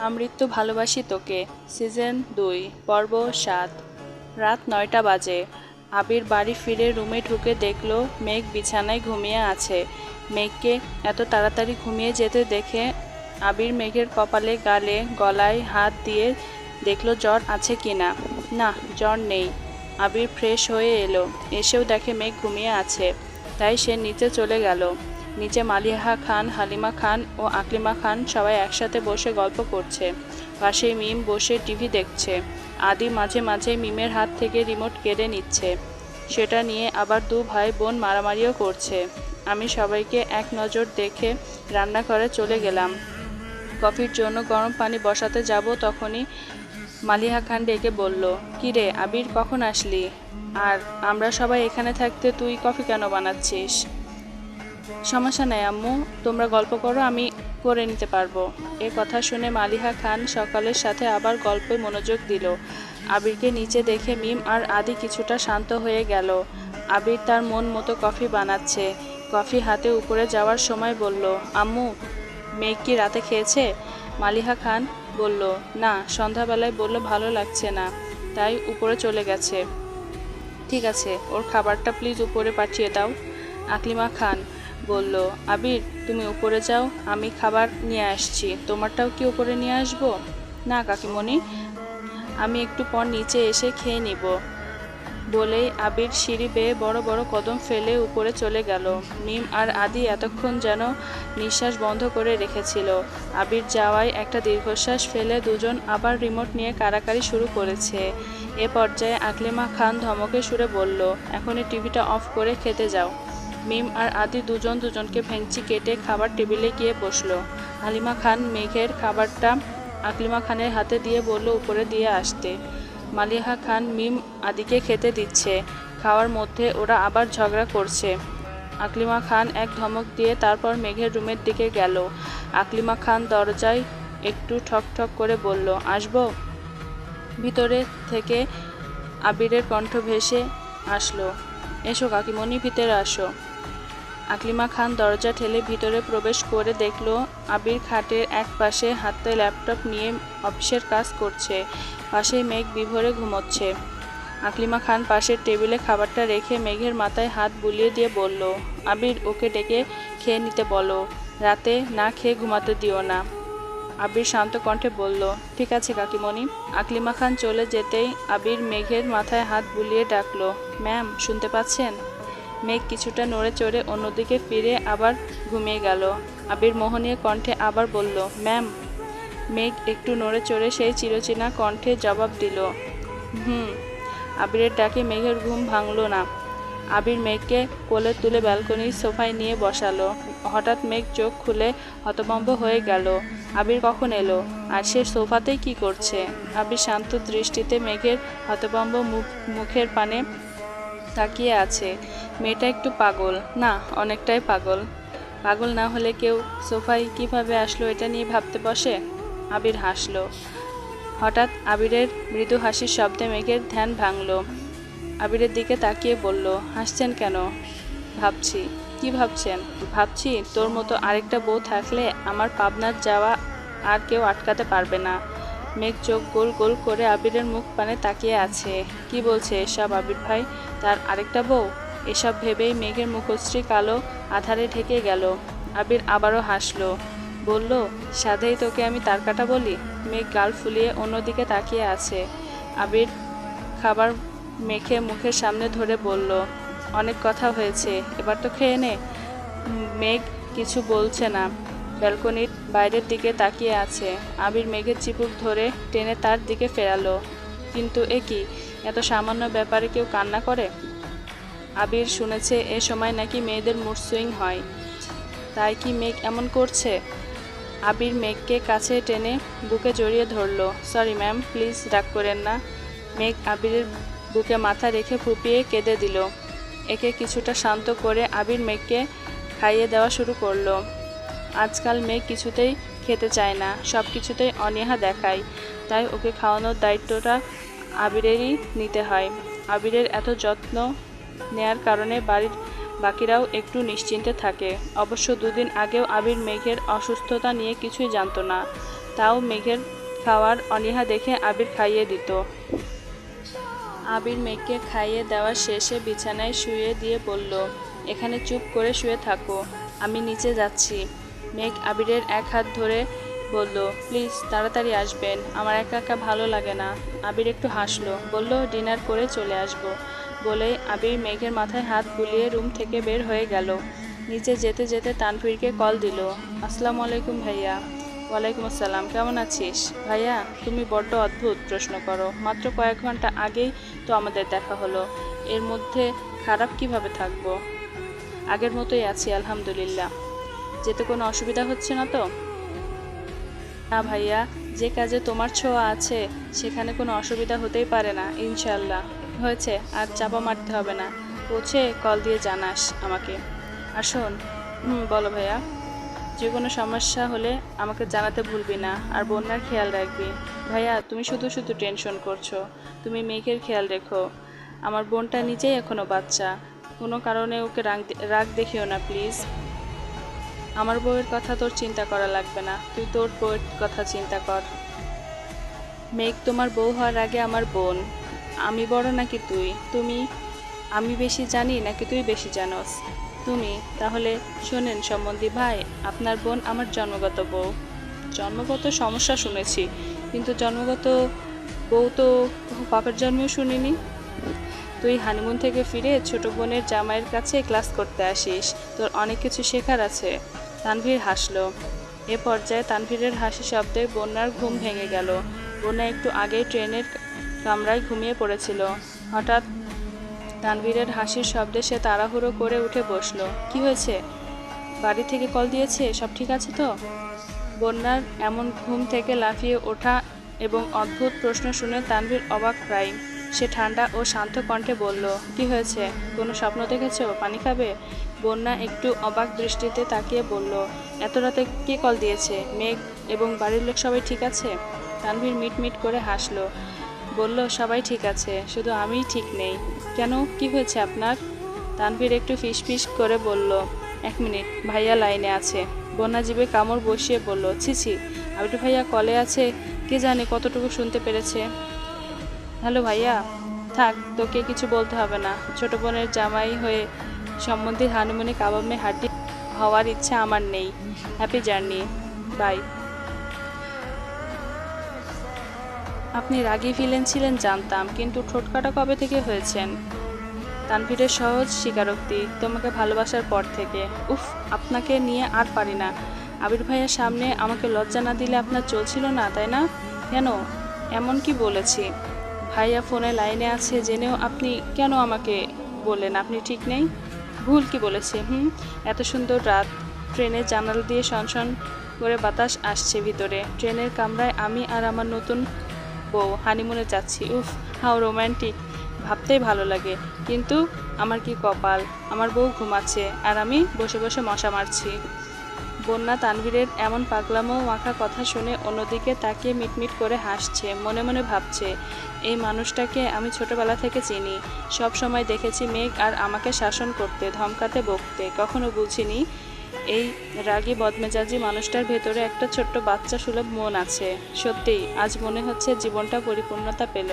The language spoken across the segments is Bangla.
আমৃত্যু ভালোবাসি তোকে। সিজন দুই, পর্ব সাত। রাত নয়টা বাজে। আবির বাড়ি ফিরে রুমে ঢুকে দেখল মেঘ বিছানায় ঘুমিয়ে আছে। মেঘকে এত তাড়াতাড়ি ঘুমিয়ে যেতে দেখে আবির মেঘের কপালে, গালে, গলায় হাত দিয়ে দেখল জ্বর আছে কিনা না, জ্বর নেই। আবির ফ্রেশ হয়ে এলো। এসেও দেখে মেঘ ঘুমিয়ে আছে। তাই সে নিচে চলে গেল। নিচে মালিহা খান, হালিমা খান ও আকলিমা খান সবাই একসাথে বসে গল্প করছে। পাশে মিম বসে টিভি দেখছে। আদি মাঝে মাঝে মিমের হাত থেকে রিমোট কেড়ে নিচ্ছে। সেটা নিয়ে আবার দু ভাই বোন মারামারিও করছে। আমি সবাইকে এক নজর দেখে রান্নাঘরে চলে গেলাম। কফির জন্য গরম পানি বসাতে যাব তখনই মালিহা খান ডেকে বলল, "কি রে আবির, কখন আসলি? আর আমরা সবাই এখানে থাকতে তুই কফি কেন বানাচ্ছিস? সমস্যা নেই, আম্মু। তোমরা গল্প করো, আমি করে নিতে পারব। এ কথা শুনে মালিহা খান সকালের সাথে আবার গল্পে মনোযোগ দিল। আবিরকে নিচে দেখে মিম আর আদি কিছুটা শান্ত হয়ে গেল। আবির তার মন মতো কফি বানাচ্ছে। কফি হাতে উপরে যাওয়ার সময় বলল, আম্মু মেঘ কি রাতে খেয়েছে? মালিহা খান বলল, না, সন্ধ্যাবেলায় বলল ভালো লাগছে না, তাই উপরে চলে গেছে। ঠিক আছে, ওর খাবারটা প্লিজ উপরে পাঠিয়ে দাও। আকলিমা খান বলল, আবির, তুমি উপরে যাও, আমি খাবার নিয়ে আসছি। তোমারটাও কি উপরে নিয়ে আসব? না, কাকিমণি, আমি একটু পর নিচে এসে খেয়ে নিব। বলেই আবির সিঁড়ি বেয়ে বড় বড় কদম ফেলে উপরে চলে গেল। মিম আর আদি এতক্ষণ যেন নিঃশ্বাস বন্ধ করে রেখেছিল। আবির যাওয়ায় একটা দীর্ঘশ্বাস ফেলে দুজন আবার রিমোট নিয়ে কারাকারি শুরু করেছে। এ পর্যায়ে আকলিমা খান ধমকে সুরে বলল, এখনই টিভিটা অফ করে খেতে যাও। মিম আর আদি দুজন দুজনকে ভেঙচি কেটে খাবার টেবিলে গিয়ে বসল। হালিমা খান মেঘের খাবারটা আকলিমা খানের হাতে দিয়ে বলল উপরে দিয়ে আসতে। মালিহা খান মিম আদিকে খেতে দিচ্ছে। খাওয়ার মধ্যে ওরা আবার ঝগড়া করছে। আকলিমা খান এক ধমক দিয়ে তারপর মেঘের রুমের দিকে গেল। আকলিমা খান দরজায় একটু ঠক ঠক করে বলল, আসব? ভিতরে থেকে আবিরের কণ্ঠ ভেসে আসলো, এসো কাকিমণি, ভিতরে আসো। আকলিমা খান দরজা ঠেলে ভিতরে প্রবেশ করে দেখল আবির খাটের এক পাশে হাতে ল্যাপটপ নিয়ে অফিসের কাজ করছে। পাশে মেঘ বিভোরে ঘুমোচ্ছে। আকলিমা খান পাশের টেবিলে খাবারটা রেখে মেঘের মাথায় হাত বুলিয়ে দিয়ে বলল, আবির, ওকে ডেকে খেয়ে নিতে বলো। রাতে না খেয়ে ঘুমাতে দিও না। আবির শান্ত কণ্ঠে বলল, ঠিক আছে কাকিমণি। আকলিমা খান চলে যেতেই আবির মেঘের মাথায় হাত বুলিয়ে ডাকলো, ম্যাম, শুনতে পাচ্ছেন? মেঘ কিছুটা নড়ে চড়ে অন্যদিকে ফিরে আবার ঘুমিয়ে গেল। আবির মোহনীয় কণ্ঠে আবার বলল, ম্যাম। মেঘ একটু নড়ে চড়ে সেই চিরচেনা কণ্ঠে জবাব দিল, হুম। আবিরের ডাকে মেঘের ঘুম ভাঙল না। আবির মেঘকে কোলে তুলে ব্যালকনির সোফায় নিয়ে বসালো। হঠাৎ মেঘ চোখ খুলে হতভম্ব হয়ে গেল। আবির কখন এলো? আর সে সোফাতেই কি করছে? আবির শান্ত দৃষ্টিতে মেঘের হতভম্ব মুখ মুখের পানে তাকিয়ে আছে। মেয়েটা একটু পাগল। না, অনেকটাই পাগল। পাগল না হলে কেউ সোফায় কীভাবে আসলো এটা নিয়ে ভাবতে বসে? আবির হাসলো। হঠাৎ আবিরের মৃদু হাসির শব্দে মেঘের ধ্যান ভাঙলো। আবিরের দিকে তাকিয়ে বলল, হাসছেন কেন? ভাবছি। কি ভাবছেন? ভাবছি তোর মতো আরেকটা বউ থাকলে আমার পাবনার যাওয়া আর কেউ আটকাতে পারবে না। মেঘ চোখ গোল গোল করে আবিরের মুখ পানে তাকিয়ে আছে। কি বলছে এসব আবির ভাই? তার আরেকটা বউ? এসব ভেবেই মেঘের মুখশ্রী কালো আধারে ঢেকে গেল। আবির আবারও হাসলো। বলল, সাধেই তোকে আমি তার কাটা বলি? মেঘ গাল ফুলিয়ে অন্যদিকে তাকিয়ে আছে। আবির খাবার মেখে মুখের সামনে ধরে বলল, অনেক কথা হয়েছে, এবার তো খেয়ে নে। মেঘ কিছু বলছে না। ব্যালকনির বাইরের দিকে তাকিয়ে আছে। আবির মেঘের চিপুক ধরে টেনে তার দিকে ফেরালো। কিন্তু এ কি? এত সামান্য ব্যাপারে কেউ কান্না করে? আবির শুনেছে, এ সময় নাকি মেয়েদের মুড সুইং হয়। তাই কি মেঘ এমন করছে? আবির মেঘকে কাছে টেনে বুকে জড়িয়ে ধরলো। সরি ম্যাম প্লিজ রাগ করেন না। মেঘ আবিরের বুকে মাথা রেখে ফুপিয়ে কেঁদে দিল। একে কিছুটা শান্ত করে আবির মেঘকে খাইয়ে দেওয়া শুরু করল। আজকাল মেঘ কিছুতেই খেতে চায় না সব কিছুতেই অনীহা দেখায়। তাই ওকে খাওয়ানোর দায়িত্বটা আবিরেরই নিতে হয়। আবিরের এত যত্ন নেয়ার কারণে বাড়ির বাকিরাও একটু নিশ্চিন্তে থাকে। অবশ্য দুদিন আগেও আবির মেঘের অসুস্থতা নিয়ে কিছুই জানতো না। তাও মেঘের খাওয়ার অনীহা দেখে আবির খাইয়ে দিত। আবির মেঘকে খাইয়ে দেওয়ার শেষে বিছানায় শুয়ে দিয়ে বলল, এখানে চুপ করে শুয়ে থাকো, আমি নিচে যাচ্ছি। মেঘ আবিরের এক হাত ধরে বলল, প্লিজ, তাড়াতাড়ি আসবেন, আমার একা একা ভালো লাগে না। আবির একটু হাসলো, বলল, ডিনার করে চলে আসব। বলে আবির মেঘের মাথায় হাত বুলিয়ে রুম থেকে বের হয়ে গেল। নিচে যেতে যেতে তানভীরকে কল দিল। আসসালামু আলাইকুম ভাইয়া। ওয়ালাইকুম আসসালাম। কেমন আছিস? ভাইয়া, তুমি বড্ড অদ্ভুত প্রশ্ন করো। মাত্র কয়েক ঘণ্টা আগেই তো আমাদের দেখা হলো। এর মধ্যে খারাপ কীভাবে থাকব? আগের মতোই আছি, আলহামদুলিল্লাহ। যেতে কোনো অসুবিধা হচ্ছে না তো? না ভাইয়া, যে কাজে তোমার ছোঁয়া আছে, সেখানে কোনো অসুবিধা হতেই পারে না ইনশাল্লাহ হয়েছে, আর চাপা মারতে হবে না। পৌঁছে কল দিয়ে জানাস আমাকে। আর শোন, হুম, বলো ভাইয়া। যে কোনো সমস্যা হলে আমাকে জানাতে ভুলবি না, আর বন্যার খেয়াল রাখবি। ভাইয়া, তুমি শুধু শুধু টেনশন করছ। তুমি মেয়েকের খেয়াল রেখো। আমার বোনটা নিজেই এখনও বাচ্চা। কোনো কারণে ওকে রাগ রাগ দেখিও না, প্লিজ। আমার বউয়ের কথা তোর চিন্তা করা লাগবে না। তুই তোর বউয়ের কথা চিন্তা কর। মেঘ তোমার বউ হওয়ার আগে আমার বোন। আমি বড় নাকি তুই? তুমি, আমি বেশি জানি নাকি তুই বেশি জানোস? তুমি, তাহলে শোনেন সম্বন্ধী ভাই, আপনার বোন আমার জন্মগত বউ। জন্মগত সমস্যা শুনেছি, কিন্তু জন্মগত বউ তো বাপের জন্মেও শুনিনি। তুই হানিমুন থেকে ফিরে ছোট বোনের জামাইয়ের কাছে ক্লাস করতে আসিস, তোর অনেক কিছু শেখার আছে। তানভীর হাসলো। এ পর্যায়ে তানভীরের হাসি শব্দে বন্যার ঘুম ভেঙে গেল। বন্যা একটু আগেই ট্রেনের কামরায় ঘুমিয়ে পড়েছিল। হঠাৎ তানভীরের হাসির শব্দে সে তাড়াহুড়ো করে উঠে বসল। কি হয়েছে? বাড়ি থেকে কল দিয়েছে? সব ঠিক আছে তো? বন্যার এমন ঘুম থেকে লাফিয়ে ওঠা এবং অদ্ভুত প্রশ্ন শুনে তানভীর অবাক প্রায়। সে ঠান্ডা ও শান্ত কণ্ঠে বলল, কি হয়েছে? কোনো স্বপ্ন দেখেছ? পানি খাবে? বন্যা একটু অবাক দৃষ্টিতে তাকিয়ে বলল, এত রাতে কে কল দিয়েছে? মেঘ এবং বাড়ির লোক সবাই ঠিক আছে? তানভীর মিট মিট করে হাসলো। বলল, সবাই ঠিক আছে, শুধু আমিই ঠিক নেই। কেন? কি হয়েছে আপনার? তানভীর একটু ফিস ফিস করে বলল, এক মিনিট, ভাইয়া লাইনে আছে। বন্যা জীবে কামড় বসিয়ে বলল, ছি ছি, আবির ভাইয়া কলে আছে, কে জানে কতটুকু শুনতে পেরেছে? হ্যালো ভাইয়া, থাক, তোকে কিছু বলতে হবে না। ছোট বোনের জামাই হয়ে সম্বন্ধে হানুমনে কাবামে হাড্ডি হওয়ার ইচ্ছা আমার নেই। Happy journey, bye. আপনি রাগি ফিলেন ছিলেন, জানতাম, কিন্তু ঠোঁটকাটা কবে থেকে হয়েছেন? তানভীরের সহজ স্বীকারোক্তি, তোমাকে ভালোবাসার পর থেকে। উফ, আপনাকে নিয়ে আর পারি না। আবির ভাইয়ের সামনে আমাকে লজ্জা না দিলে আপনার চলছিল না, তাই না? কেন? এমন কি বলেছি? ভাইয়া ফোনে লাইনে আছে, জেনেও আপনি কেন আমাকে বললেন? আপনি ঠিক নেই? ভুল কি বলেছে, হুম? এত সুন্দর রাত। ট্রেনের জানাল দিয়ে সনসন করে বাতাস আসছে ভিতরে। ট্রেনের কামরায় আমি আর আমার নতুন বউ হানিমুনে যাচ্ছি, উফ হাও রোম্যান্টিক ভাবতেই ভালো লাগে, কিন্তু আমার কি কপাল? আমার বউ ঘুমাচ্ছে, আর আমি বসে বসে মশা মারছি। বন্যা তানভীরের এমন পাগলামো মাখা কথা শুনে অন্যদিকে তাকিয়ে মিটমিট করে হাসছে, মনে মনে ভাবছে, এই মানুষটাকে আমি ছোটবেলা থেকে চিনি সব সময় দেখেছি মেঘ আর আমাকে শাসন করতে, ধমকাতে বকতে, কখনো বুঝিনি এই রাগী বদমেজাজি মানুষটার ভেতরে একটা ছোট্ট বাচ্চা সুলভ মন আছে। সত্যিই আজ মনে হচ্ছে জীবনটা পরিপূর্ণতা পেল।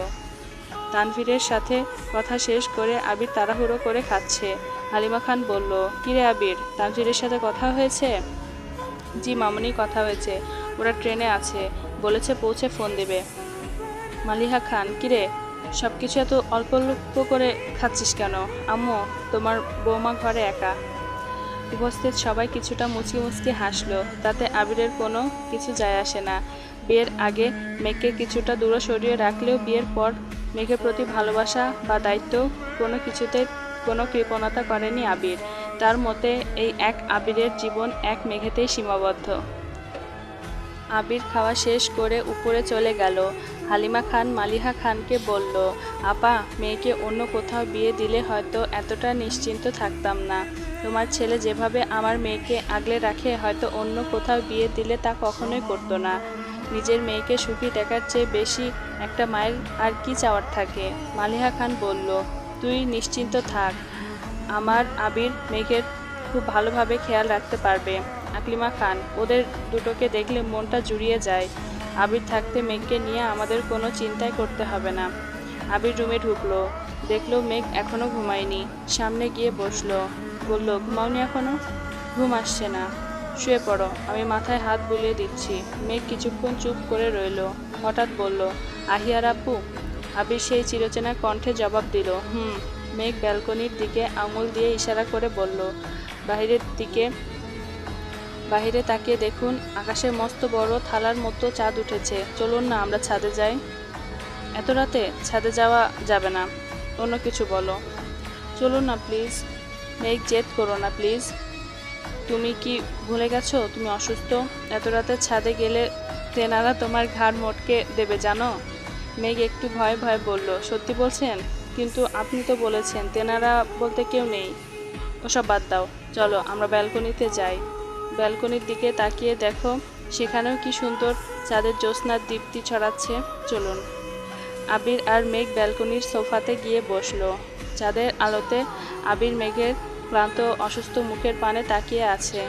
তানভীরের সাথে কথা শেষ করে আবির তাড়াহুড়ো করে খাচ্ছে। হালিমা খান বলল, কিরে আবির, তানভীরের সাথে কথা হয়েছে? জি মামনি কথা হয়েছে, ওরা ট্রেনে আছে, বলেছে পৌঁছে ফোন দেবে। মালিহা খান, কিরে সব কিছু এত অল্প অল্প করে খাচ্ছিস কেন? আম্মু, তোমার বৌমা ঘরে একা। উপস্থিত সবাই কিছুটা মুচকি মুচকি হাসলো, তাতে আবিরের কোনো কিছু যায় আসে না। বিয়ের আগে মেয়েকে কিছুটা দূরে সরিয়ে রাখলেও বিয়ের পর মেয়েকে প্রতি ভালোবাসা বা দায়িত্ব কোনো কিছুতে কোনো কৃপণতা করেনি আবির। তার মতে, এই এক আবিরের জীবন এক মেঘেতেই সীমাবদ্ধ। আবির খাওয়া শেষ করে উপরে চলে গেল। হালিমা খান মালিহা খানকে বলল, আপা, মেয়েকে অন্য কোথাও বিয়ে দিলে হয়তো এতটা নিশ্চিন্ত থাকতাম না। তোমার ছেলে যেভাবে আমার মেয়েকে আগলে রাখে, হয়তো অন্য কোথাও বিয়ে দিলে তা কখনোই করতো না। নিজের মেয়েকে সুখী দেখার চেয়ে বেশি একটা মায়ের আর কি চাওয়ার থাকে? মালিহা খান বলল, তুই নিশ্চিন্ত থাক। আমার আবির মেয়েকে খুব ভালোভাবে খেয়াল রাখতে পারবে। আকলিমা খান। ওদের দুটোকে দেখলে মনটা জুড়িয়ে যায়। আবির থাকতে মেঘকে নিয়ে আমাদের কোনো চিন্তাই করতে হবে না। আবির রুমে ঢুকলো। দেখল মেঘ এখনও ঘুমায়নি। সামনে গিয়ে বসল। বলল, ঘুমাওনি এখনও? ঘুম আসছে না। শুয়ে পড়ো। আমি মাথায় হাত বুলিয়ে দিচ্ছি। মেঘ কিছুক্ষণ চুপ করে রইল। হঠাৎ বলল, আহিয়ার আপু আবির সেই চিরচেনা কণ্ঠে জবাব দিল, হুম। মেঘ ব্যালকনির দিকে আঙুল দিয়ে ইশারা করে বলল বাইরের দিকে বাইরে তাকিয়ে দেখুন, আকাশে মস্ত বড় থালার মতো চাঁদ উঠেছে। চলুন না, আমরা ছাদে যাই। এত রাতে ছাদে যাওয়া যাবে না। অন্য কিছু বলো। চলুন না, প্লিজ। মেঘ জেদ করো না, প্লিজ। তুমি কি ভুলে গেছো? তুমি অসুস্থ? এত রাতে ছাদে গেলে তেনারা তোমার ঘাড় মোটকে দেবে, জানো? মেঘ একটু ভয়ে ভয়ে বলল, সত্যি বলছেন? কিন্তু আপনি তো বলেছেন, তেনারা বলতে কেউ নেই। ওসব বাদ দাও। চলো, আমরা ব্যালকনিতে যাই। ব্যালকনির দিকে তাকিয়ে দেখো, সেখানেও কি সুন্দর চাঁদের জ্যোৎস্নার দীপ্তি ছড়াচ্ছে। চলুন। আবির আর মেঘ ব্যালকনির সোফাতে গিয়ে বসল। চাঁদের আলোতে আবির মেঘের ক্লান্ত, অসুস্থ মুখের পানে তাকিয়ে আছে।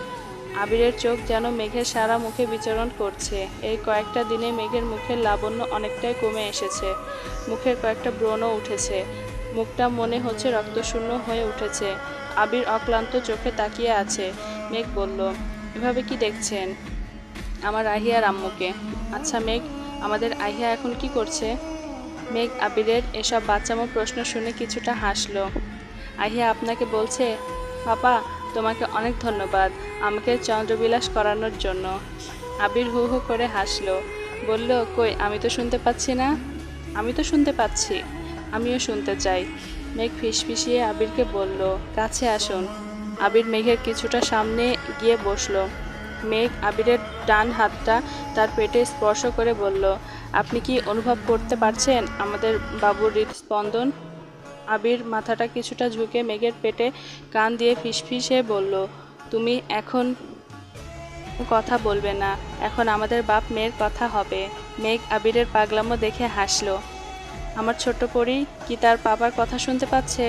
আবিরের চোখ যেন মেঘের সারা মুখে বিচরণ করছে। এই কয়েকটা দিনে মেঘের মুখের লাবণ্য অনেকটাই কমে এসেছে। মুখের কয়েকটা ব্রণও উঠেছে। মুখটা মনে হচ্ছে রক্তশূন্য হয়ে উঠেছে। আবির অক্লান্ত চোখে তাকিয়ে আছে। মেঘ বলল, এভাবে কি দেখছেন আমার আহিয়ার আম্মুকে? আচ্ছা মেঘ, আমাদের আহিয়া এখন কি করছে? মেঘ আবিরের এসব বাচ্চামো প্রশ্ন শুনে কিছুটা হাসলো। আহিয়া আপনাকে বলছে, পাপা, তোমাকে অনেক ধন্যবাদ আমাকে চন্দ্রবিলাস করানোর জন্য। আবির হু হু করে হাসলো, বলল, কই, আমি তো শুনতে পাচ্ছি না? আমি তো শুনতে পাচ্ছি, আমিও শুনতে চাই। মেঘ ফিসফিসিয়ে আবিরকে বলল, কাছে আসুন। আবির মেঘের কিছুটা সামনে গিয়ে বসল। মেঘ আবিরের ডান হাতটা তার পেটে স্পর্শ করে বলল, আপনি কি অনুভব করতে পারছেন আমাদের বাবুর হৃদস্পন্দন? আবির মাথাটা কিছুটা ঝুঁকে মেঘের পেটে কান দিয়ে ফিসফিসে বলল, তুমি এখন কথা বলবে না, এখন আমাদের বাপ মেয়ের কথা হবে। মেঘ আবিরের পাগলামো দেখে হাসলো, আমার ছোট্ট পরি কি তার বাবার কথা শুনতে পাচ্ছে?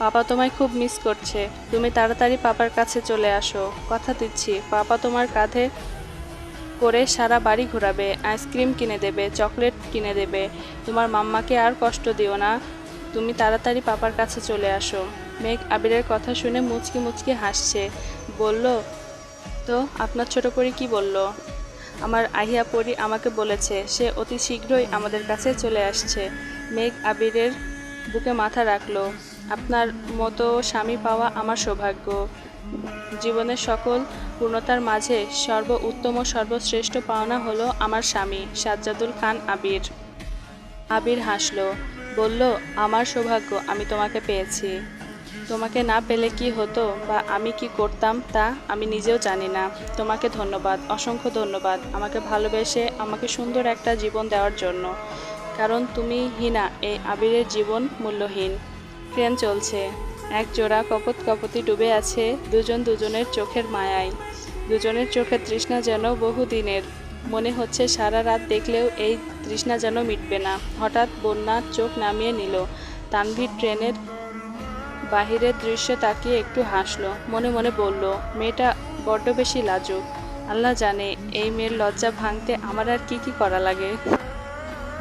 পাপা তোমায় খুব মিস করছে। তুমি তাড়াতাড়ি পাপার কাছে চলে আসো। কথা দিচ্ছি, পাপা তোমার কাঁধে করে সারা বাড়ি ঘোরাবে, আইসক্রিম কিনে দেবে, চকলেট কিনে দেবে। তোমার মাম্মাকে আর কষ্ট দিও না। তুমি তাড়াতাড়ি পাপার কাছে চলে আসো। মেঘ আবিরের কথা শুনে মুচকি মুচকি হাসছে। বলল, তো আপনার ছোট পরি কি বলল? আমার আহিয়া পরি আমাকে বলেছে, সে অতি শীঘ্রই আমাদের কাছে চলে আসছে। মেঘ আবিরের বুকে মাথা রাখল। আপনার মতো স্বামী পাওয়া আমার সৌভাগ্য। জীবনের সকল পূর্ণতার মাঝে সর্ব উত্তম ও সর্বশ্রেষ্ঠ পাওনা হলো আমার স্বামী, সাজ্জাদুল খান আবির। আবির হাসলো, বলল, আমার সৌভাগ্য, আমি তোমাকে পেয়েছি। তোমাকে না পেলে কি হতো বা আমি কি করতাম তা আমি নিজেও জানি না। তোমাকে ধন্যবাদ, অসংখ্য ধন্যবাদ। আমাকে ভালোবেসে আমাকে সুন্দর একটা জীবন দেওয়ার জন্য। কারণ তুমি হিনা এই আবিরের জীবন মূল্যহীন। ট্রেন চলছে। এক জোড়া কপত কপতি ডুবে আছে দুজন দুজনের চোখের মায়ায়। দুজনের চোখের তৃষ্ণা যেন বহু দিনের মনে হচ্ছে সারা রাত দেখলেও এই তৃষ্ণা যেন মিটবে না। হঠাৎ বন্যা চোখ নামিয়ে নিল। তানভীর ট্রেনের বাহিরের দৃশ্য তাকিয়ে একটু হাসলো। মনে মনে বলল, মেয়েটা বড্ড বেশি লাজুক। আল্লাহ জানে এই মেয়ের লজ্জা ভাঙতে আমার আর কি কি করা লাগে?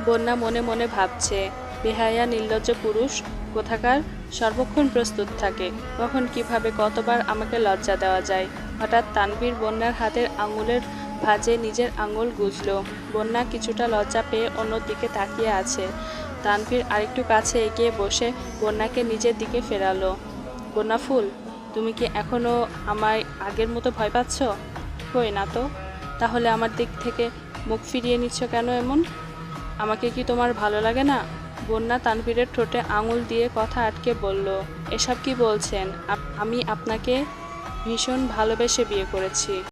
বন্যা মনে মনে ভাবছে বেহায়া, নির্লজ্জ পুরুষ কোথাকার সর্বক্ষণ প্রস্তুত থাকে। কখন কীভাবে কতবার আমাকে লজ্জা দেওয়া যায়। হঠাৎ তানভীর বন্যার হাতের আঙুলের ভাঁজে নিজের আঙুল গুজলো। বন্যা কিছুটা লজ্জা পেয়ে অন্যদিকে তাকিয়ে আছে। তানভীর আরেকটু কাছে এগিয়ে বসে বন্যাকে নিজের দিকে ফেরালো। বন্যা ফুল, তুমি কি এখনও আমায় আগের মতো ভয় পাচ্ছ? কই না তো। তাহলে আমার দিক থেকে মুখ ফিরিয়ে নিচ্ছ কেন এমন? আমাকে কি তোমার ভালো লাগে না? বন্যা তানভীরের ঠোঁটে আঙুল দিয়ে কথা আটকে বলল, এসব কি বলছেন? আমি আপনাকে ভীষণ ভালোবেসে বিয়ে করেছি।